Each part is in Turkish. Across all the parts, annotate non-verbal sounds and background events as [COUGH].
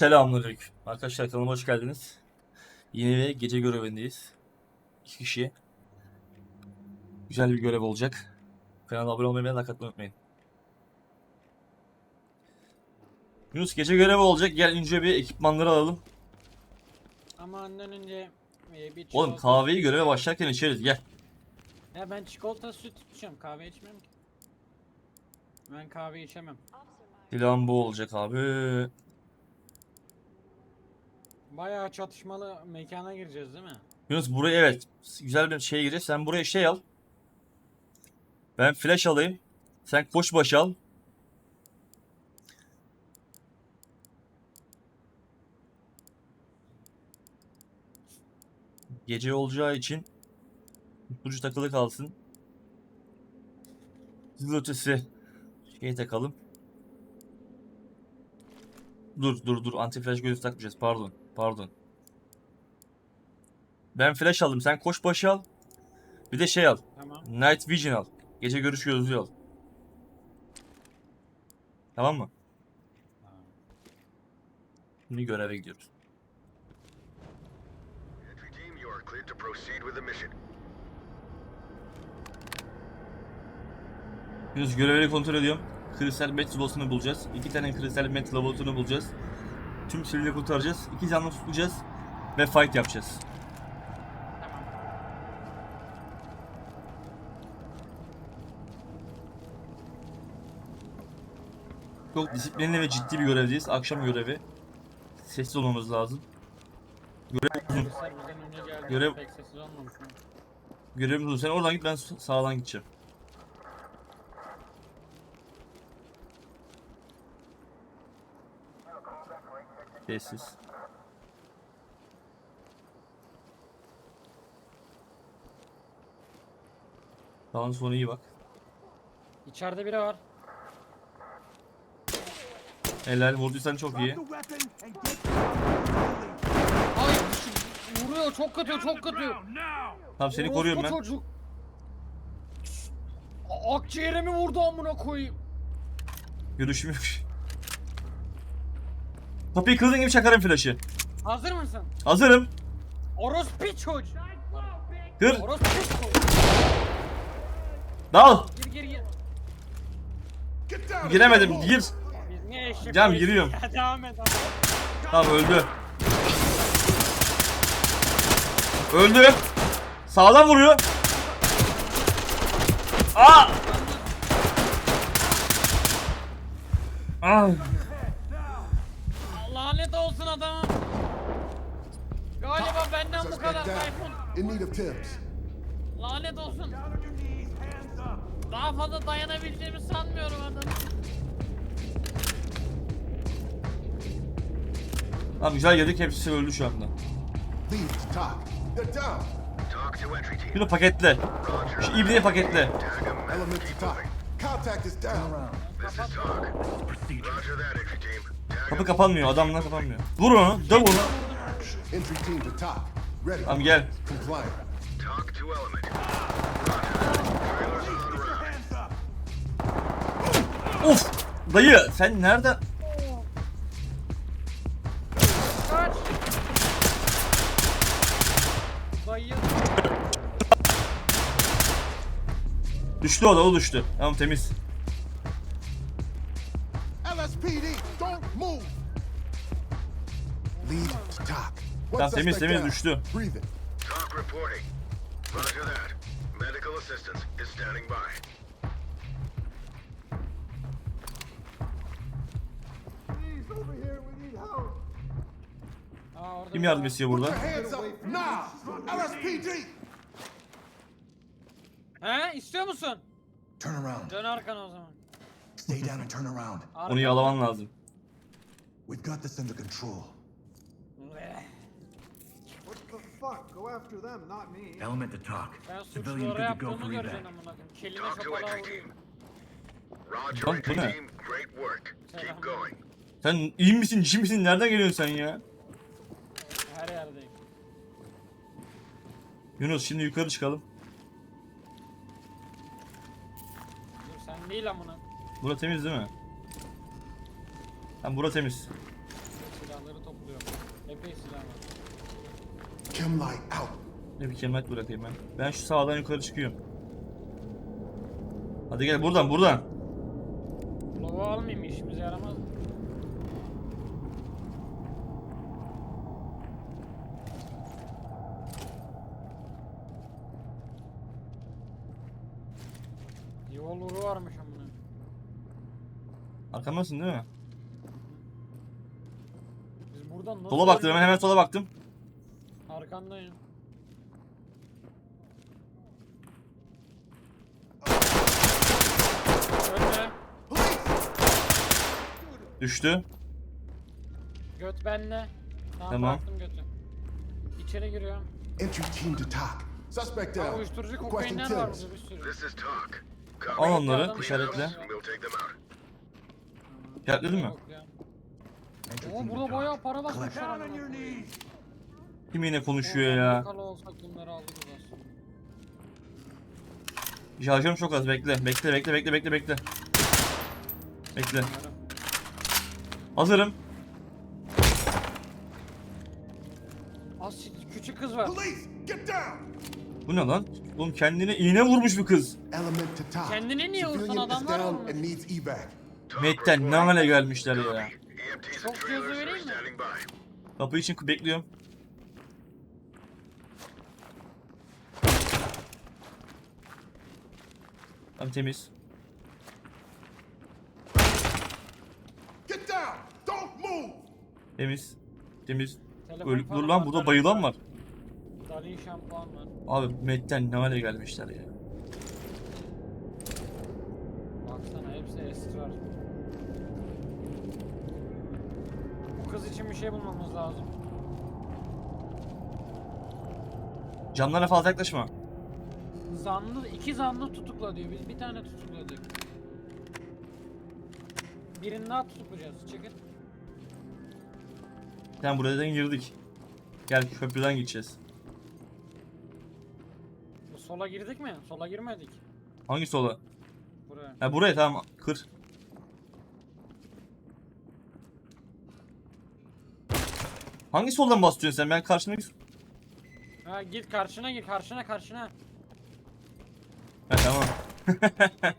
Selamünaleyküm. Arkadaşlar kanalıma hoş geldiniz. Yeni ve gece görevindeyiz. İki kişi. Güzel bir görev olacak. Kanala abone olmayı ve like atmayı unutmayın. Yunus gece görevi olacak. Gel önce bir ekipmanları alalım. Ama ondan önce e, bir Oğlum çikolata- kahveyi göreve başlarken içeriz. Gel. Ya ben çikolata süt içiyorum. Kahve içmem ki. Ben kahve içemem. Plan bu olacak abi. Bayağı çatışmalı mekana gireceğiz değil mi? Yunus buraya evet. Güzel bir şeye gireceğiz. Sen buraya şey al. Ben flash alayım. Sen koş başı al. Gece olacağı için ucu takılı kalsın. Hızlı ötesi şey takalım. Dur dur dur anti flash gözü takmayacağız pardon pardon. Ben flash aldım. Sen koş başı al. Bir de şey al. Tamam. Night Vision al. Gece görüş gözlüğü al. Tamam mı? Tamam. Şimdi göreve gidiyoruz. Entry team, you are cleared to proceed with the mission. Yunus görevleri kontrol ediyorum. Kristal Met bulacağız. İki tane Kristal Met bulacağız. Tüm sivilleri kurtaracağız. İki canlı tutacağız. Ve fight yapacağız. Çok disiplinli ve ciddi bir görevdeyiz. Akşam görevi. Sessiz olmamız lazım. Görev uzun. Görev-? Görevimiz uzun. Sen oradan git ben sağdan gideceğim. Sessiz. Sağın sonu iyi bak. İçeride biri var. Helal vurduysan çok iyi. Ay vuruyor çok kötü çok kötü. Tamam seni koruyorum ben. Çocuk. A- Akciğerimi vurdu amına koyayım. Görüşüm yok. Kapıyı kırdığın gibi çakarım flaşı. Hazır mısın? Hazırım. Orospu çocuk. Kır. Orospu çocuk. Dal. Gir gir gir. Giremedim. Gir. Biz niye eşek giriyorum. Ya, devam et abi. Tamam öldü. Öldü. Sağdan vuruyor. Aa! Ah! Lanet olsun adamım. Galiba benden bu kadar Tayfun. In need of tips. Lanet olsun. Daha fazla dayanabileceğimi sanmıyorum adam. Tamam güzel yedik hepsi öldü şu anda. Şunu paketle. Şu ibneyi paketle. Contact is down. This is talk. Roger that, entry team. Kapı kapanmıyor. Adamlar kapanmıyor. Vur onu. Döv onu. Tamam gel. Of! Dayı sen nereden? Dayı. Düştü o da o düştü. Tamam temiz. Tamam temiz temiz düştü. Breathing. Talk reporting. Roger that. Medical assistance is standing by. Aa, orada Kim yardım istiyor burada? He istiyor musun? Turn around. Dön arkana o zaman. Stay down and turn around. Onu yalaman lazım. We've got this under control. Fuck? Go after them, not me. Element to talk. Ben Civilian suçlulara for göreceksin evac. amına koyayım. Kelime Talk to şapalığa entry vuruyor. team. Roger, Lan bu entry ne? team. Great work. Keep going. Sen iyi misin, cin misin? Nereden geliyorsun sen ya? Her yerdeyim. Yunus şimdi yukarı çıkalım. Dur sen değil amına. Bura temiz değil mi? Tamam bura temiz. Silahları topluyorum. Epey silah var. Chem light out. Ne bir kemat bırakayım ben. Ben şu sağdan yukarı çıkıyorum. Hadi gel buradan buradan. Lova almayayım işimize yaramaz. Yol uru varmış amına. Arkamdasın değil mi? Biz buradan nasıl Sola baktım hemen hemen sola baktım. Arkandayım. Önde. Düştü. Göt bende. Tamam, Tamam. bıraktım götü. İçeri giriyorum. Entry team to TOC. Suspect Ha, down. uyuşturucu Requesting kokainler var burada bir sürü. This is talk. Al onları işaretle. We'll take them out. İşaretledin mi? Yok ya. Entry Oo team to burada TOC. bayağı para Collect. basmışlar amına koyayım. Kim yine konuşuyor ya? Olsak bunları aslında. Şarjörüm çok az bekle. Bekle bekle bekle bekle bekle. Bekle. Hazırım. Az küçük kız var. Police, get down. Bu ne lan? Oğlum kendine iğne vurmuş bir kız. Element to. Kendine niye vursan Civilian is adamlar down and needs evac. Ne hale gelmişler ya. Çok gözü vereyim mi? Kapı için bekliyorum. Tamam temiz. Get down. Don't move. Temiz. Temiz. Telefon Öl, dur falan lan burada var. bayılan var. Dalin şampuan var. Abi Metten ne hale gelmişler ya. Baksana hepsi esrar. Bu kız için bir şey bulmamız lazım. Camlara fazla yaklaşma. Zanlı, iki zanlı tutukla diyor. Biz bir tane tutukladık. Birini daha tutuklayacağız. Çıkın. Sen buradan girdik. Gel köprüden gideceğiz. Sola girdik mi? Sola girmedik. Hangi sola? Buraya. Ha buraya tamam kır. Hangi soldan basıyorsun sen? Ben karşındaki... Ha git karşına gir. Karşına karşına. Ha tamam. [LAUGHS]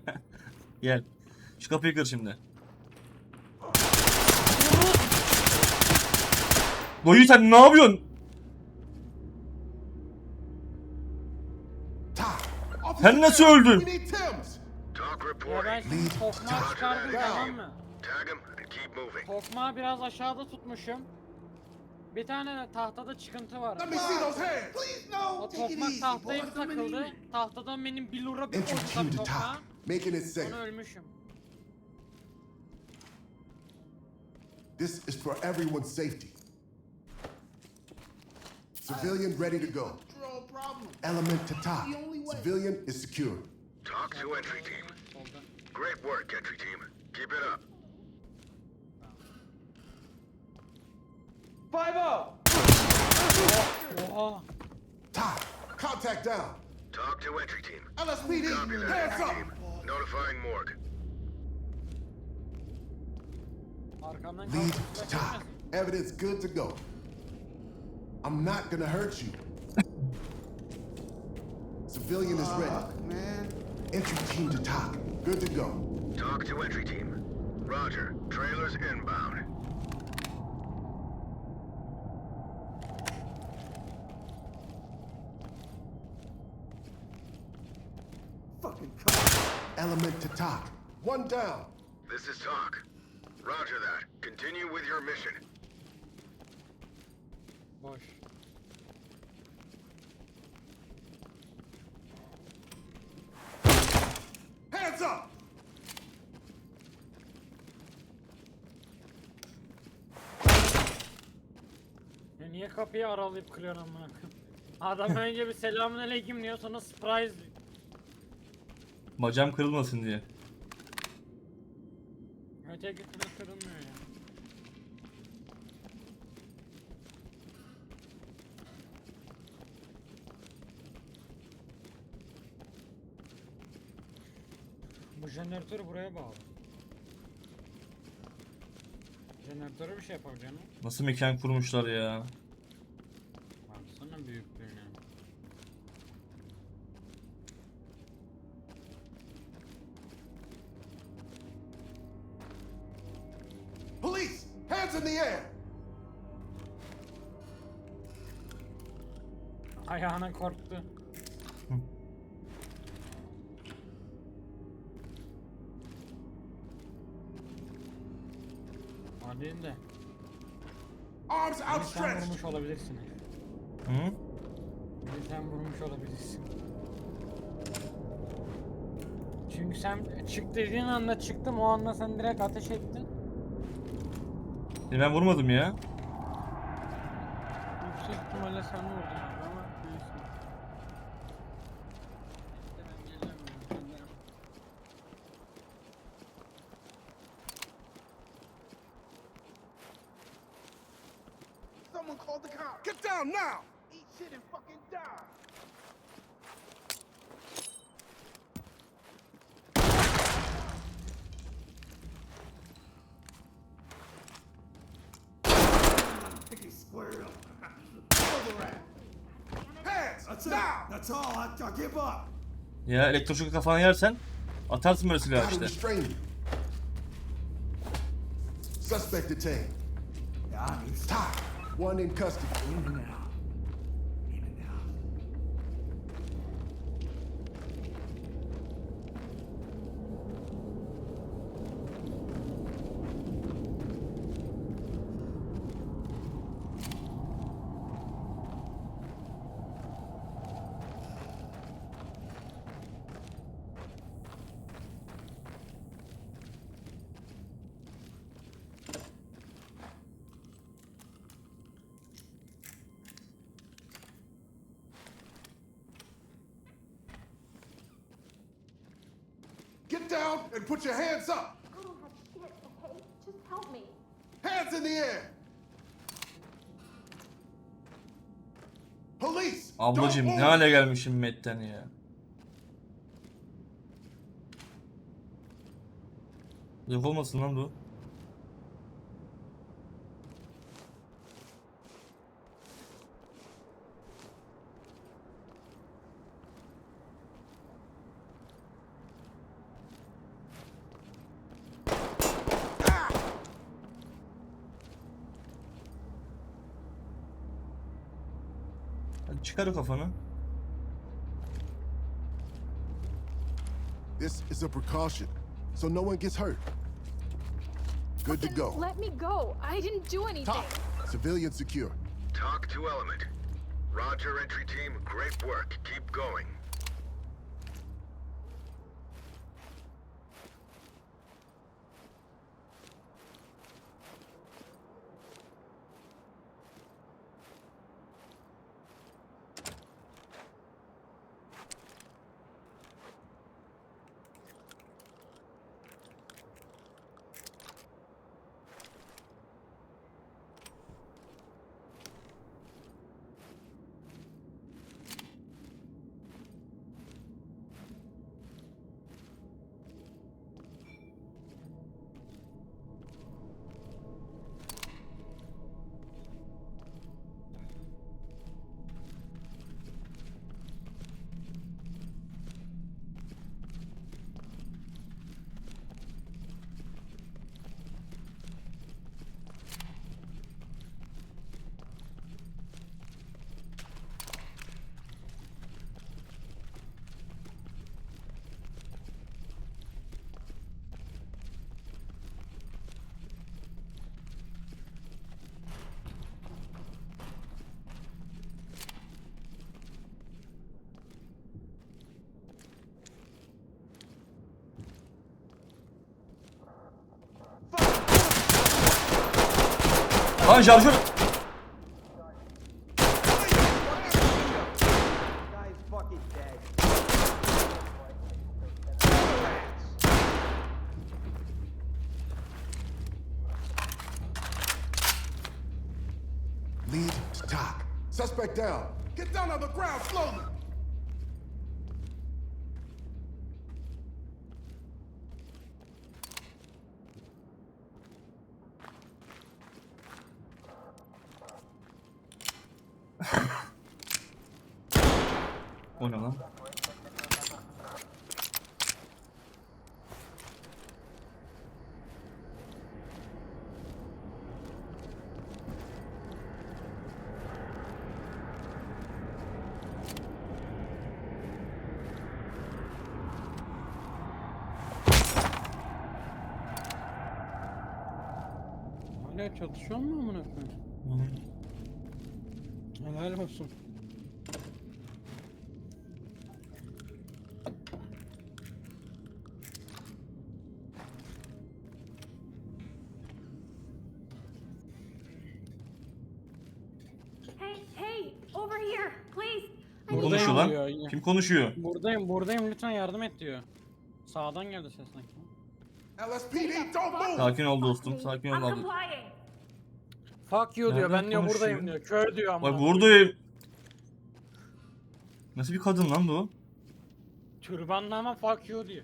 Gel. Şu kapıyı kır şimdi. Doyu sen ne yapıyorsun? Sen nasıl öldün? Ya ben şimdi tokmağı çıkardım tamam mı? Tokmağı biraz aşağıda tutmuşum. Bir tane tahtada çıkıntı var. Let me see those hands. Please no. O tokmak tahtaya bir takıldı. Tahtadan benim bir lura bir Entry koydu team tabii to tokmağa. TOC. Making it safe. Sonra ölmüşüm. This is for everyone's safety. Civilian ready to go. Element to TOC. Civilian is secure. Talk to entry team. Solda. Great work, entry team. Keep it up. Oha. TOC. Contact down. Talk to entry team. LSPD. Copy that, Hands entry up. team. Notifying morgue. Arkamdan Lead kalkıp to da TOC. gelmesin. Evidence good to go. I'm not gonna hurt you. Civilian is ready. Man. Entry team to talk. Good to go. Talk to entry team. Roger. Trailers inbound. Fucking cop. Element to TOC. One down. This is talk. Roger that. Continue with your mission. Boş. Hands up. Ya niye kapıyı aralayıp kırıyorsun amına koyayım? Adam önce bir selamünaleyküm diyor sonra surprise diyor. Bacağım kırılmasın diye. Öteki türlü kırılmıyor ya. Bu jeneratör buraya bağlı. Jeneratör Jeneratörü bir şey yapacaksın. Nasıl mekan kurmuşlar ya. Hands in the air. Ayağına korktu. Hadi de. Arms Beni sen outstretched. vurmuş olabilirsin. Hı? Beni sen vurmuş olabilirsin. Çünkü sen çık dediğin anda çıktım o anda sen direkt ateş ettin. E ben vurmadım ya. Yüksek ihtimalle sen vurdun abi ama neyse. İşte ben gelemiyorum senden. Someone called the cops. Get down now. Eat shit and fucking die. think he squared up. Over at. Hands. That's it. now. That's all. I, I give up. Ya elektroşoku kafana yersen atarsın böyle silahı Gotta işte. Suspect detained. Yeah, I need Tied. One in custody. Down and put your hands up. I don't have shit, okay? Just help me. Hands in the air. Police. Ablacım ne hale gelmişim Met'ten ya. Yok olmasın lan bu. Hadi çıkar kafanı. This is a precaution, so no one gets hurt. Good to go. Let me go. I didn't do anything. Top. Civilian secure. Talk to Element. Roger, entry team. Great work. Keep going. Lan şarjör! Guy's fucking dead. Lead to TOC. Suspect down. Get down on the ground slowly. O ne lan? Hala çatışıyor mu amına koyayım? Helal olsun. Kim konuşuyor? Buradayım, buradayım lütfen yardım et diyor. Sağdan geldi ses sanki. LSPD, don't move! Sakin ol dostum. Sakin ol I'm abi. complying. Fuck you diyor, Nereden ben diyor buradayım konuşuyor? diyor. Kör diyor ama. Bak buradayım. Nasıl bir kadın lan bu? Türbanlı ama fuck you diyor.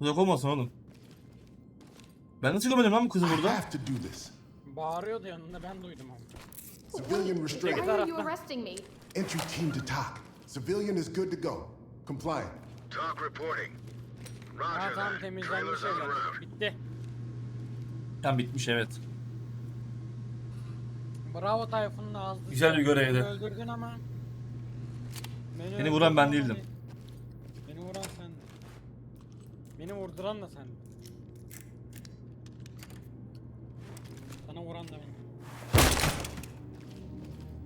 Uzak olmasın oğlum. Ben nasıl görmedim lan bu kızı I burada? have to do this. Bağırıyordu yanında ben duydum ama. Civilian restraint. Why are you arresting me? Entry team to TOC. Civilian is good to go. Compliant. Talk reporting. Ha Roger tamam that. temizlenmiş Trailers on the. Bitti. Tam bitmiş evet. Bravo Tayfun'un ağzı. Güzel bir görevdi. Öldürdün ama. Beni, Beni vuran öldürdün ben ama değildim. değil. Beni vuran sendin. Beni vurduran da sendin. Sana vuran da benim.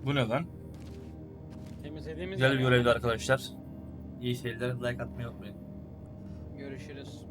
Bu ne lan? Temizlediğimiz Güzel bir görevdi arkadaşlar. İyi seyirler. Like atmayı unutmayın. Görüşürüz.